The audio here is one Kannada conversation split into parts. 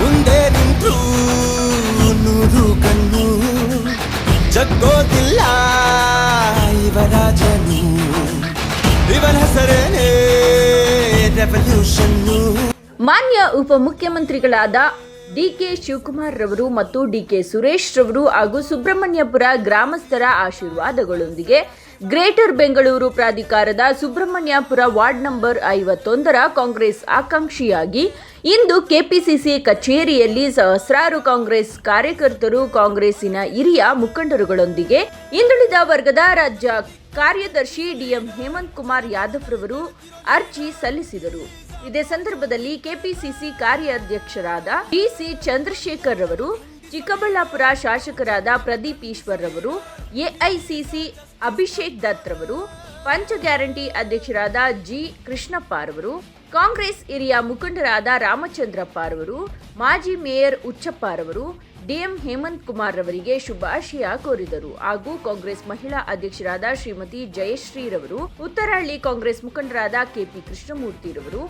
ಮುಂದೆ ನಿಂತು ನೂರು ಕಣ್ಣು. ಜಗ್ಗೋದಿಲ್ಲ ಇವರ ಜನು ಇವನ ಹೆಸರೇನೆ ರೆವಲ್ಯೂಷನ್ನು. ಮಾನ್ಯ ಉಪಮುಖ್ಯಮಂತ್ರಿಗಳಾದ ಡಿಕೆ ಶಿವಕುಮಾರ್ ರವರು ಮತ್ತು ಡಿಕೆ ಸುರೇಶ್ ರವರು ಹಾಗೂ ಸುಬ್ರಹ್ಮಣ್ಯಪುರ ಗ್ರಾಮಸ್ಥರ ಆಶೀರ್ವಾದಗಳೊಂದಿಗೆ ಗ್ರೇಟರ್ ಬೆಂಗಳೂರು ಪ್ರಾಧಿಕಾರದ ಸುಬ್ರಹ್ಮಣ್ಯಪುರ ವಾರ್ಡ್ ನಂಬರ್ ಐವತ್ತೊಂದರ ಕಾಂಗ್ರೆಸ್ ಆಕಾಂಕ್ಷಿಯಾಗಿ ಇಂದು ಕೆಪಿಸಿಸಿ ಕಚೇರಿಯಲ್ಲಿ ಸಹಸ್ರಾರು ಕಾಂಗ್ರೆಸ್ ಕಾರ್ಯಕರ್ತರು ಕಾಂಗ್ರೆಸ್ಸಿನ ಹಿರಿಯ ಮುಖಂಡರುಗಳೊಂದಿಗೆ ಹಿಂದುಳಿದ ವರ್ಗದ ರಾಜ್ಯ ಕಾರ್ಯದರ್ಶಿ ಡಿಎಂ ಹೇಮಂತ್ ಕುಮಾರ್ ಯಾದವ್ ರವರು ಅರ್ಜಿ ಸಲ್ಲಿಸಿದರು. ಇದೇ ಸಂದರ್ಭದಲ್ಲಿ ಕೆಪಿಸಿಸಿ ಕಾರ್ಯಾಧ್ಯಕ್ಷರಾದ ಡಿಸಿ ಚಂದ್ರಶೇಖರ್ ರವರು ಚಿಕ್ಕಬಳ್ಳಾಪುರ ಶಾಸಕರಾದ ಪ್ರದೀಪ್ ಈಶ್ವರ್ ರವರು ಎಐಸಿಸಿ ಅಭಿಷೇಕ್ ದತ್ ರವರು ಪಂಚ ಗ್ಯಾರಂಟಿ ಅಧ್ಯಕ್ಷರಾದ ಜಿ ಕೃಷ್ಣಪ್ಪ ಅವರು ಕಾಂಗ್ರೆಸ್ ಹಿರಿಯ ಮುಖಂಡರಾದ ರಾಮಚಂದ್ರಪ್ಪ ಅವರು ಮಾಜಿ ಮೇಯರ್ ಉಚ್ಚಪ್ಪ ಅವರು ಡಿಎಂ ಹೇಮಂತ್ ಕುಮಾರ್ ರವರಿಗೆ ಶುಭಾಶಯ ಕೋರಿದರು. ಹಾಗೂ ಕಾಂಗ್ರೆಸ್ ಮಹಿಳಾ ಅಧ್ಯಕ್ಷರಾದ ಶ್ರೀಮತಿ ಜಯಶ್ರೀರವರು ಉತ್ತರಹಳ್ಳಿ ಕಾಂಗ್ರೆಸ್ ಮುಖಂಡರಾದ ಕೆಪಿ ಕೃಷ್ಣಮೂರ್ತಿ ರವರು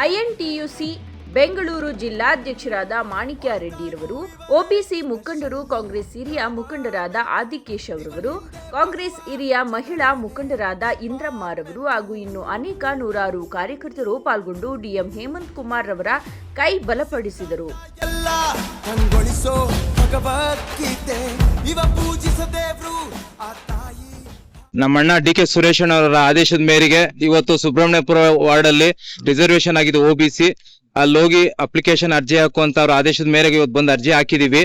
ಐಎನ್ಟಿಯುಸಿ ಬೆಂಗಳೂರು ಜಿಲ್ಲಾಧ್ಯಕ್ಷರಾದ ಮಾಣಿಕ್ಯ ರೆಡ್ಡಿರವರು ಒಬಿಸಿ ಮುಖಂಡರು ಕಾಂಗ್ರೆಸ್ ಹಿರಿಯ ಮುಖಂಡರಾದ ಆದಿಕೇಶ್ ಅವರವರು ಕಾಂಗ್ರೆಸ್ ಹಿರಿಯ ಮಹಿಳಾ ಮುಖಂಡರಾದ ಇಂದ್ರಮ್ಮರವರು ಹಾಗೂ ಇನ್ನು ಅನೇಕ ನೂರಾರು ಕಾರ್ಯಕರ್ತರು ಪಾಲ್ಗೊಂಡು ಡಿಎಂ ಹೇಮಂತ್ ಕುಮಾರ್ ರವರ ಕೈ ಬಲಪಡಿಸಿದರು. ನಮ್ಮಣ್ಣ ಡಿ ಕೆ ಸುರೇಶನ್ ಅವರ ಆದೇಶದ ಮೇರೆಗೆ ಇವತ್ತು ಸುಬ್ರಹ್ಮಣ್ಯಪುರ ವಾರ್ಡ್ ಅಲ್ಲಿ ರಿಸರ್ವೇಶನ್ ಆಗಿದೆ ಒ ಬಿ ಸಿ ಅಲ್ಲಿ ಹೋಗಿ ಅಪ್ಲಿಕೇಶನ್ ಅರ್ಜಿ ಹಾಕುವಂತ ಅವ್ರ ಆದೇಶದ ಮೇರೆಗೆ ಇವತ್ತು ಬಂದು ಅರ್ಜಿ ಹಾಕಿದೀವಿ.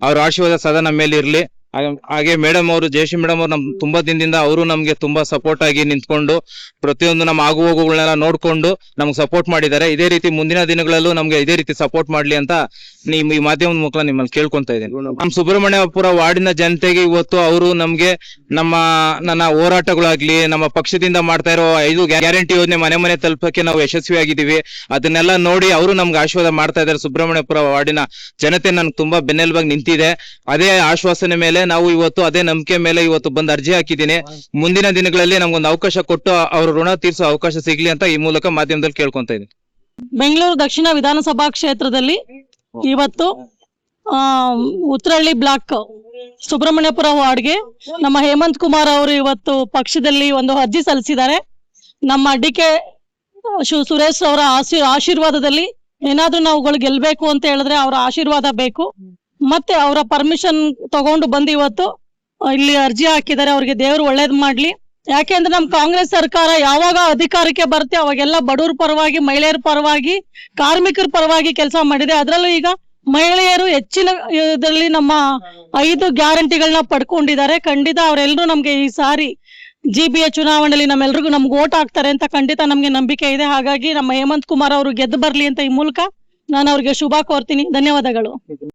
ಅವ್ರ ಆಶೀರ್ವಾದ ಸದಾ ನಮ್ಮ ಮೇಲೆ ಇರ್ಲಿ ಹಾಗೆ- ಮೇಡಮ್ ಅವರು ಜಯಶ್ರೀ ಮೇಡಮ್ ಅವರು ನಮ್, ತುಂಬಾ ದಿನದಿಂದ ಅವರು ನಮ್ಗೆ ತುಂಬಾ ಸಪೋರ್ಟ್ ಆಗಿ ನಿಂತ್ಕೊಂಡು, ಪ್ರತಿಯೊಂದು ನಮ್ಮ ಆಗು ಹೋಗುಗಳನ್ನೆಲ್ಲ ನೋಡ್ಕೊಂಡು ನಮ್ಗೆ ಸಪೋರ್ಟ್ ಮಾಡಿದ್ದಾರೆ. ಇದೇ ರೀತಿ ಮುಂದಿನ ದಿನಗಳಲ್ಲೂ ನಮ್ಗೆ ಇದೇ ರೀತಿ ಸಪೋರ್ಟ್ ಮಾಡ್ಲಿ ಅಂತ ನಿಮ್ ಈ ಮಾಧ್ಯಮದ ಮೂಲಕ ನಿಮ್ಮಲ್ಲಿ ಕೇಳ್ಕೊಂತ ಇದ್ದೀನಿ. ನಮ್ ಸುಬ್ರಹ್ಮಣ್ಯಪುರ ವಾರ್ಡಿನ ಜನತೆಗೆ ಇವತ್ತು ಅವರು ನಮ್ಗೆ ನಮ್ಮ, ನನ್ನ ಹೋರಾಟಗಳಾಗ್ಲಿ, ನಮ್ಮ ಪಕ್ಷದಿಂದ ಮಾಡ್ತಾ ಇರೋ ಐದು ಗ್ಯಾರಂಟಿ ಯೋಜನೆ ಮನೆ ಮನೆ ತಲುಪಕ್ಕೆ ನಾವು ಯಶಸ್ವಿ ಆಗಿದ್ದೀವಿ ಅದನ್ನೆಲ್ಲ ನೋಡಿ ಅವರು ನಮ್ಗೆ ಆಶೀರ್ವಾದ ಮಾಡ್ತಾ ಇದ್ದಾರೆ ಸುಬ್ರಹ್ಮಣ್ಯಪುರ ವಾರ್ಡಿನ ಜನತೆ. ನನ್ಗೆ ತುಂಬಾ ಬೆನ್ನೆಲುಬಾಗಿ ನಿಂತಿದೆ. ಅದೇ ಆಶ್ವಾಸನೆ ಮೇಲೆ ನಾವು ಇವತ್ತು ಅದೇ ನಂಬಿಕೆ ಮೇಲೆ ಇವತ್ತು ಬಂದು ಅರ್ಜಿ ಹಾಕಿದ್ದೀನಿ. ಮುಂದಿನ ದಿನಗಳಲ್ಲಿ ನಮ್ಗೊಂದು ಅವಕಾಶ ಕೊಟ್ಟು ಅವ್ರ ಋಣ ತೀರಿಸೋ ಅವಕಾಶ ಸಿಗ್ಲಿ ಅಂತ ಈ ಮೂಲಕ ಮಾಧ್ಯಮದಲ್ಲಿ ಕೇಳ್ಕೊಂತ ಇದ್ದೀನಿ. ಬೆಂಗಳೂರು ದಕ್ಷಿಣ ವಿಧಾನಸಭಾ ಕ್ಷೇತ್ರದಲ್ಲಿ ಇವತ್ತು ಆ, ಉತ್ತರಹಳ್ಳಿ ಬ್ಲಾಕ್ ಸುಬ್ರಹ್ಮಣ್ಯಪುರ ವಾರ್ಡ್ಗೆ ನಮ್ಮ ಹೇಮಂತ್ ಕುಮಾರ್ ಅವರು ಇವತ್ತು ಪಕ್ಷದಲ್ಲಿ ಒಂದು ಅರ್ಜಿ ಸಲ್ಲಿಸಿದ್ದಾರೆ. ನಮ್ಮ ಡಿ ಕೆ ಸುರೇಶ್ ಅವರ ಆಶೀರ್ವಾದದಲ್ಲಿ ಏನಾದ್ರೂ ನಾವುಗಳು ಗೆಲ್ಬೇಕು ಅಂತ ಹೇಳಿದ್ರೆ ಅವರ ಆಶೀರ್ವಾದ ಬೇಕು. ಮತ್ತೆ ಅವರ ಪರ್ಮಿಷನ್ ತಗೊಂಡು ಬಂದು ಇವತ್ತು ಇಲ್ಲಿ ಅರ್ಜಿ ಹಾಕಿದ್ದಾರೆ. ಅವ್ರಿಗೆ ದೇವರು ಒಳ್ಳೇದು ಮಾಡ್ಲಿ. ಯಾಕೆಂದ್ರೆ ನಮ್ ಕಾಂಗ್ರೆಸ್ ಸರ್ಕಾರ ಯಾವಾಗ ಅಧಿಕಾರಕ್ಕೆ ಬರುತ್ತೆ, ಅವಾಗೆಲ್ಲ ಬಡವ್ರ ಪರವಾಗಿ, ಮಹಿಳೆಯರ ಪರವಾಗಿ, ಕಾರ್ಮಿಕರ ಪರವಾಗಿ ಕೆಲಸ ಮಾಡಿದೆ. ಅದರಲ್ಲೂ ಈಗ ಮಹಿಳೆಯರು ಹೆಚ್ಚಿನ ಇದರಲ್ಲಿ ನಮ್ಮ ಐದು ಗ್ಯಾರಂಟಿಗಳನ್ನ ಪಡ್ಕೊಂಡಿದ್ದಾರೆ. ಖಂಡಿತ ಅವರೆಲ್ಲರೂ ನಮ್ಗೆ ಈ ಸಾರಿ ಜಿ ಬಿ ಎ ಚುನಾವಣೆಯಲ್ಲಿ ನಮ್ಮೆಲ್ರಿಗೂ ನಮ್ಗೆ ಓಟ್ ಹಾಕ್ತಾರೆ ಅಂತ ಖಂಡಿತ ನಮ್ಗೆ ನಂಬಿಕೆ ಇದೆ. ಹಾಗಾಗಿ ನಮ್ಮ ಹೇಮಂತ್ ಕುಮಾರ್ ಅವರು ಗೆದ್ದು ಬರ್ಲಿ ಅಂತ ಈ ಮೂಲಕ ನಾನು ಅವ್ರಿಗೆ ಶುಭ ಕೋರ್ತೀನಿ. ಧನ್ಯವಾದಗಳು.